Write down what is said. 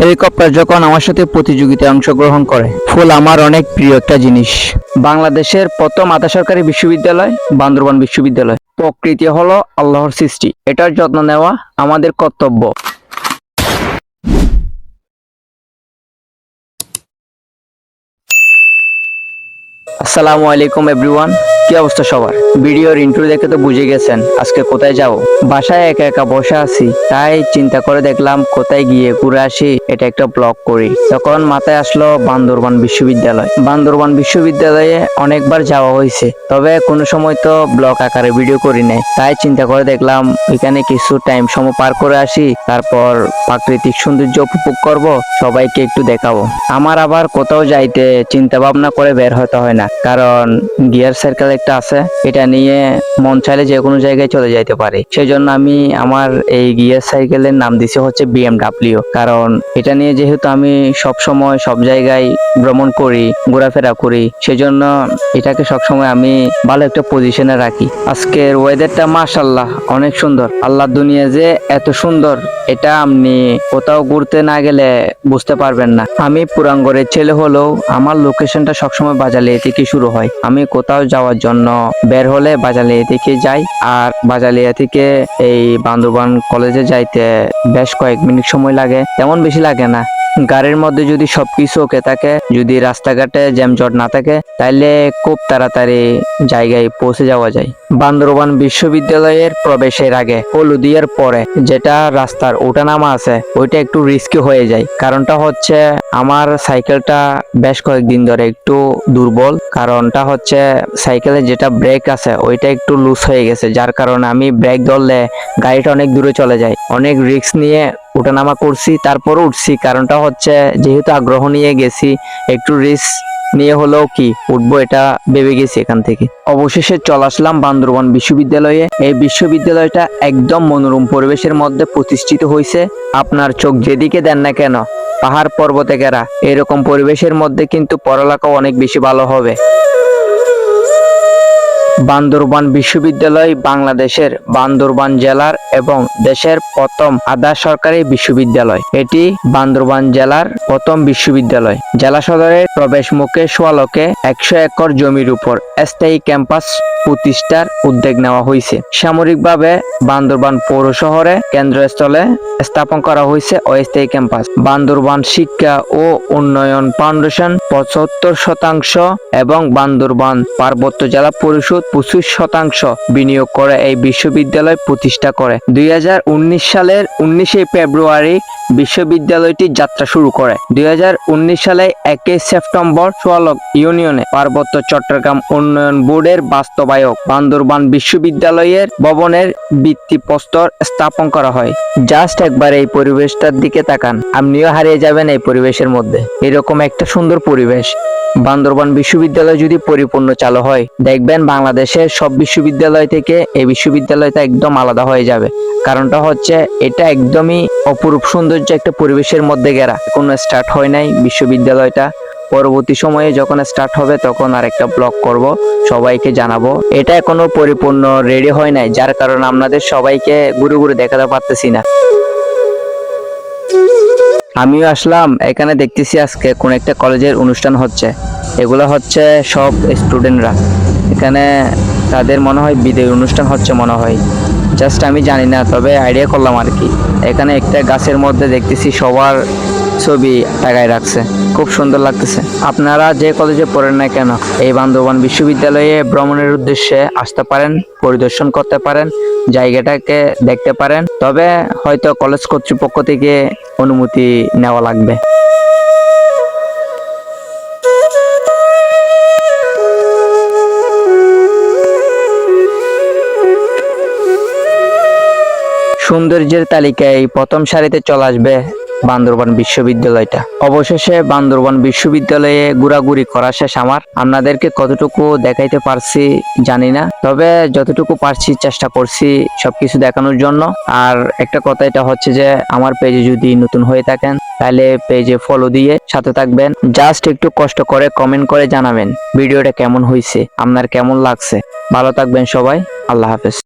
Helicopter যখন আমার সাথে প্রতিযোগিতায় অংশগ্রহণ করে, ফুল আমার অনেক প্রিয় একটা জিনিস। বাংলাদেশের প্রথম আধা সরকারি বিশ্ববিদ্যালয়, বান্দরবান বিশ্ববিদ্যালয়। প্রকৃতি হলো আল্লাহর সৃষ্টি। এটার যত্ন নেওয়া আমাদের কর্তব্য। আসসালামু আলাইকুম এভরিওয়ান কি অবস্থা সবার? ভিডিওর ইন্ট্রো দেখে তো বুঝে গেছেন আজকে কোথায় যাব। বাসায় একা একা বসে আছি, তাই চিন্তা করে দেখলাম কোথায় গিয়ে ঘুরে আসি, এটা একটা ব্লগ করি। তখন মাথায় আসলো বান্দরবান বিশ্ববিদ্যালয়। বান্দরবান বিশ্ববিদ্যালয়ে অনেকবার যাওয়া হয়েছে, তবে কোনো সময় তো ব্লগ আকারে ভিডিও করি নাই। তাই চিন্তা করে দেখলাম এখানে কিছু টাইম সময় পার করে আসি, তারপর প্রাকৃতিক সৌন্দর্য উপভোগ করব, সবাইকে একটু দেখাবো। আমার আবার কোথাও যাইতে চিন্তা ভাবনা করে বের হতে হয় না। কারণ গিয়ার সার্কেল একটা আছে, এটা নিয়ে মন চাইলে যে কোনো জায়গায় চলে যাইতে পারে। সেই জন্য আমি আমার এই গিয়ার সাইকেলের নাম দিছি হচ্ছে বিএমডাব্লিউ কারণ এটা নিয়ে যেহেতু আমি সব সময় সব জায়গায় ভ্রমণ করি, ঘোরাফেরা করি, সেজন্য এটাকে সবসময় আমি ভালো একটা পজিশনে রাখি। আজকের ওয়েদারটা মাশাল্লাহ অনেক সুন্দর। আল্লাহ দুনিয়া যে এত সুন্দর, এটা আপনি কোথাও ঘুরতে না গেলে বুঝতে পারবেন না। আমি পুরাঙ্গরের ছেলে হলেও আমার লোকেশনটা সবসময় বাজালিয়া থেকে শুরু হয়। আমি কোথাও যাওয়ার জন্য বের হলে বাজালিয়া থেকে যাই আর বাজালিয়া থেকে এই বান্দরবান কলেজে যাইতে বেশ কয়েক মিনিট সময় লাগে। তেমন বেশি লাগে না। গাড়ির মধ্যে যদি সবকিছু ওকে থাকে, যদি রাস্তাঘাটে জ্যামজট না থাকে তাহলে খুব তাড়াতাড়ি জায়গায় পৌঁছে যাওয়া যায়। বান্দরবান বিশ্ববিদ্যালয়ের প্রবেশের আগে হলুদিয়ার পরে যেটা রাস্তার ওঠানামা আছে, ওইটা একটু রিস্কি হয়ে যায়। কারণটা হচ্ছে আমার সাইকেলটা বেশ কয়েকদিন ধরে একটু দুর্বল। কারণটা হচ্ছে সাইকেলে যেটা ব্রেক আছে, ওইটা একটু লুজ হয়ে গেছে। যার কারণে আমি ব্রেক ধরলে গাড়িটা অনেক দূরে চলে যায়। অনেক রিস্ক নিয়ে ওঠানামা করছি, তারপরও উঠছি। কারণটা হচ্ছে যেহেতু আগ্রহ নিয়ে গেছি, একটু রিস্ক নিয়ে হলেও কি উঠবো এটা ভেবে গেছি এখান থেকে। অবশেষে চলে আসলাম বান্দরবান বিশ্ববিদ্যালয়ে। এই বিশ্ববিদ্যালয়টা একদম মনোরম পরিবেশের মধ্যে প্রতিষ্ঠিত হয়েছে। আপনার চোখ যেদিকে দেন না কেন, পাহাড় পর্বতে ঘেরা এরকম পরিবেশের মধ্যে কিন্তু পড়ালেখা অনেক বেশি ভালো হবে। বান্দরবান বিশ্ববিদ্যালয় বাংলাদেশের বান্দরবান জেলার এবং দেশের প্রথম আধা সরকারি বিশ্ববিদ্যালয়। এটি বান্দরবান জেলার প্রথম বিশ্ববিদ্যালয়। জেলা সদরের প্রবেশ মুখে সোয়ালকে একশো একর জমির উপর স্থায়ী ক্যাম্পাস প্রতিষ্ঠার উদ্যোগ নেওয়া হয়েছে। সামরিকভাবে বান্দরবান পৌর শহরে কেন্দ্রস্থলে স্থাপন করা হয়েছে অস্থায়ী ক্যাম্পাস। বান্দরবান শিক্ষা ও উন্নয়ন ফাউন্ডেশন পঁচাত্তর শতাংশ এবং বান্দরবান পার্বত্য জেলা পরিষদ পঁচিশ শতাংশ বিনিয়োগ করে এই বিশ্ববিদ্যালয় প্রতিষ্ঠা করে। দুই হাজার উনিশ সালের উনিশে ফেব্রুয়ারি বিশ্ববিদ্যালয়টি যাত্রা শুরু করে। দুই হাজার উনিশ সালে একই সেপ্টেম্বর সোয়ালক ইউনিয়নে পার্বত্য চট্টগ্রাম উন্নয়ন বোর্ডের বাস্তবায়ক বান্দরবান বিশ্ববিদ্যালয়ের ভবনের ভিত্তিপ্রস্তর স্থাপন করা হয়। জাস্ট একবার এই পরিবেশটার দিকে তাকান। আপনিও হারিয়ে যাবেন এই পরিবেশের মধ্যে। এরকম একটা সুন্দর পরিবেশ। বান্দরবান বিশ্ববিদ্যালয় যদি পরিপূর্ণ চালু হয়, দেখবেন বাংলাদেশের সব বিশ্ববিদ্যালয় থেকে এই বিশ্ববিদ্যালয়টা একদম আলাদা হয়ে যাবে। কারণটা হচ্ছে এটা একদমই অপরূপ সৌন্দর্য একটা পরিবেশের মধ্যে ঘেরা কোনো স্টার্ট হয় নাই বিশ্ববিদ্যালয়টা। পরবর্তী সময়ে যখন স্টার্ট হবে তখন আর একটা ব্লগ করব, সবাইকে জানাব। এটা এখনও পরিপূর্ণ রেডি হয় নাই, যার কারণে আপনাদের সবাইকে ঘুরে ঘুরে দেখাতে পারতেছি না। আমিও আসলাম, এখানে দেখতেছি আজকে কোন একটা কলেজের অনুষ্ঠান হচ্ছে। এগুলো হচ্ছে সব স্টুডেন্টরা এখানে তাদের মনে হয় বিদায় অনুষ্ঠান হচ্ছে মনে হয়। জাস্ট আমি জানি না, তবে আইডিয়া করলাম আর কি। এখানে একটা গাছের মধ্যে দেখতেছি সবার ছবি টাকায় রাখছে। খুব সুন্দর লাগতেছে। আপনারা যে কলেজে পড়েন না কেন, এই বান্দরবান বিশ্ববিদ্যালয়ে ভ্রমণের উদ্দেশ্যে আসতে পারেন, পরিদর্শন করতে পারেন, জায়গাটাকে দেখতে পারেন, তবে হয়তো কলেজ কর্তৃপক্ষ থেকে অনুমতি নেওয়া লাগবে। সৌন্দর্যের তালিকায় প্রথম সারিতে চলে আসবে বান্দরবান বিশ্ববিদ্যালয়টা। অবশেষে বান্দরবান বিশ্ববিদ্যালয়ে ঘোরাঘুরি করা শেষ আমার। আপনাদেরকে কতটুকু দেখাইতে পারছি জানি না, তবে যতটুকু পারছি চেষ্টা করছি সবকিছু দেখানোর জন্য। আর একটা কথা এটা হচ্ছে যে, আমার পেজে যদি নতুন হয়ে থাকেন, তাহলে পেজে ফলো দিয়ে সাথে থাকবেন। জাস্ট একটু কষ্ট করে কমেন্ট করে জানাবেন, ভিডিওটা কেমন হয়েছে আপনার কেমন লাগছে। ভালো থাকবেন সবাই, আল্লাহ হাফেজ।